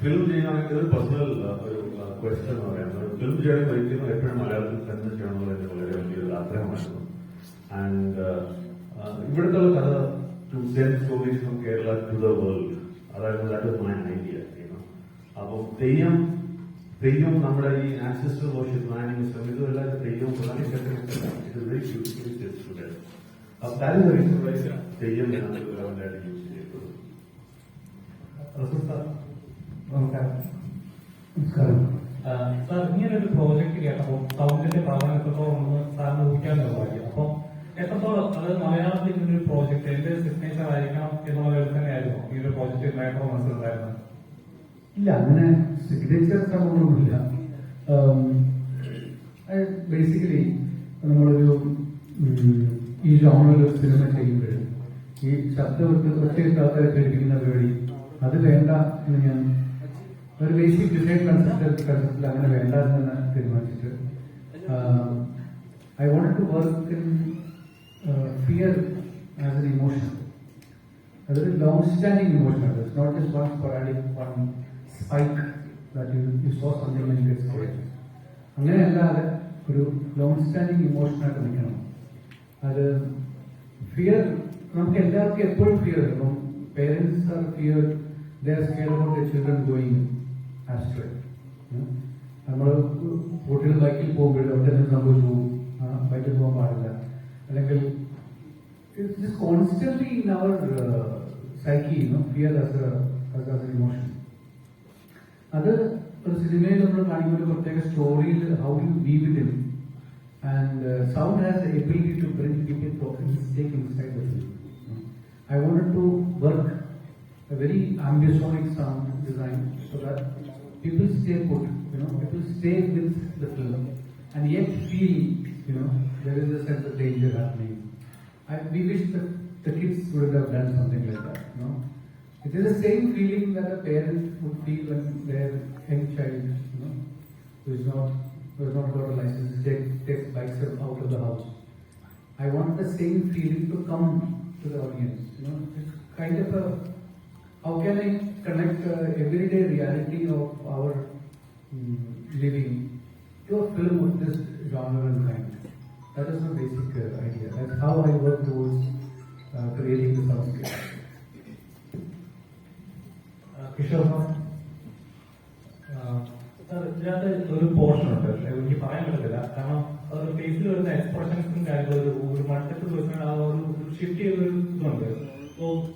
Film ചെയ്യണമെങ്കിൽ ഒരു personal ഒരു ക്വസ്റ്റ്യൻ എന്ന് പറയുന്നത്. ഫിലിം ചെയ്യണമെങ്കിൽ ഒരിക്കലും എപ്പോഴും മലയാളത്തിൽ തന്നെ ചെയ്യണമെന്നുള്ള എന്റെ വളരെ വലിയൊരു ആഗ്രഹമായിരുന്നു. ആൻഡ് ഇവിടുത്തെ കഥ to send stories from Kerala to the world അതായിരുന്നു ദാറ്റ് ഇസ് മൈ ഐഡിയ അപ്പം തെയ്യം തെയ്യം നമ്മുടെ ഈ ആൻസിസ്റ്റർ വർഷിപ്പ് സിസ്റ്റം ഇതുമെല്ലാം തെയ്യം വൈ തെയ്യം എന്നാണ് ഗവൺമെന്റ് യൂസ് സാർ നമസ്കാരം. സാർ ഇങ്ങനെ ഒരു പ്രോജക്റ്റ് കേട്ടപ്പോൾ സൗണ്ടിന്റെ പ്രാധാന്യം എത്രത്തോളം ഒന്ന് സാറിന് ഊഹിക്കാൻ നിർവഹിക്കും അപ്പം എത്രത്തോളം അത് മലയാളത്തിൽ ഇങ്ങനെ ഒരു പ്രോജക്റ്റ് എന്റെ സിഗ്നേച്ചർ ആയിരിക്കണം എന്നുള്ള ലെവൽ തന്നെയായിരുന്നു ഈ ഒരു പ്രോജക്റ്റ് ഉണ്ടായപ്പോൾ മനസ്സിലുണ്ടായിരുന്നത്. ഇല്ല അങ്ങനെ സിഗ്നേച്ചർ സംഭവമൊന്നുമില്ല ബേസിക്കലി നമ്മളൊരു ഈ ജോണിൽ ഒരു സിനിമ ചെയ്യുമ്പോഴും ഈ ശബ്ദം ഒറ്റ ആൾക്കാരെ കേൾപ്പിക്കുന്ന പരിപാടി അത് വേണ്ട എന്ന് ഞാൻ ഒരു ബേസിക് ഡിസൈൻ കൺസെപ്റ്റ് കൺസെപ്റ്റിൽ അങ്ങനെ വേണ്ട എന്ന് തീരുമാനിച്ചിട്ട് I want to work in fear as an emotion അതൊരു ലോങ് സ്റ്റാൻഡിങ് ഇമോഷൻ ആണ് it's not just one sporadic one spike that you you saw something and get scared അങ്ങനെയല്ലാതെ ഒരു ലോങ് സ്റ്റാൻഡിങ് ഇമോഷനായിട്ട് നിൽക്കണം അത് fear നമുക്ക് എല്ലാവർക്കും എപ്പോഴും ഫിയർ ഇപ്പം Parents are fear they are scare about the children going astray നമ്മൾ കുട്ടികൾ ബൈക്കിൽ പോകുമ്പോൾ അവിടെ നിന്ന് സംഭവിച്ചു പോകും ബൈക്കിൽ പോകാൻ പാടില്ല അല്ലെങ്കിൽ it's just constantly in our uh, psyche, you know, fear as a as, as an emotion. അത് ഒരു സിനിമയിൽ നമ്മൾ കാണിക്കുന്ന ഒരു പ്രത്യേക സ്റ്റോറിയിൽ how you be with him and sound has the ability to bring people take inside the film I wanted to work very ambisonic sound design so that people stay put, you know, people stay with the film and yet feel, you know, there is a sense of danger happening. I, we wish that the kids would have done something like that, you know. It is the same feeling that a parent would feel when their young child, you know, who is not who has not got a license, takes take bikes out of the house. I want the same feeling to come to the audience, you know. It's kind of a how can I connect uh, everyday reality of our mm, living to a film of this genre and kind. That is the basic uh, idea. That's how I work towards uh, creating the soundscape. Kishore sir ഇതിനകത്ത് ഒരു portion ഉണ്ട് എനിക്ക് പറയാൻ പറ്റത്തില്ല കാരണം ഒരു ഫേസിൽ വരുന്ന എക്സ്പ്രഷൻസും കാര്യങ്ങളും ഒരു ഒരു മട്ടത്ത് ദിവസം ആ ഒരു ഷിഫ്റ്റ് ചെയ്ത ഒരു ഇതുണ്ട് സോ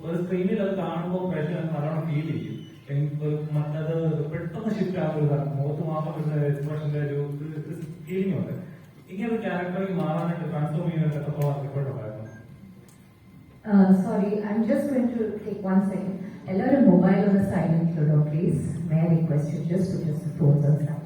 ഒരു സ്ക്രീനിൽ അത് കാണുമ്പോൾ പ്രേക്ഷകർ നല്ലോണം ഫീൽ ചെയ്യും. അത് പെട്ടെന്ന് ഷിഫ്റ്റ് ആകുന്ന ഒരു കാരണം മുഖത്ത് മാത്രം വരുന്ന എക്സ്പ്രഷന്റെ ഒരു ഫീലിംഗ് ഉണ്ട്. ഇങ്ങനെ ഒരു ക്യാരക്ടറിൽ മാറാനായിട്ട് ട്രാൻസ്ഫോം ചെയ്യാനായിട്ട് എത്രത്തോളം അറിയപ്പെട്ടുണ്ടായിരുന്നു sorry I I'm just to take one second എല്ലാവരും മൊബൈൽ ഒന്ന് mobile please may request mode, just May I request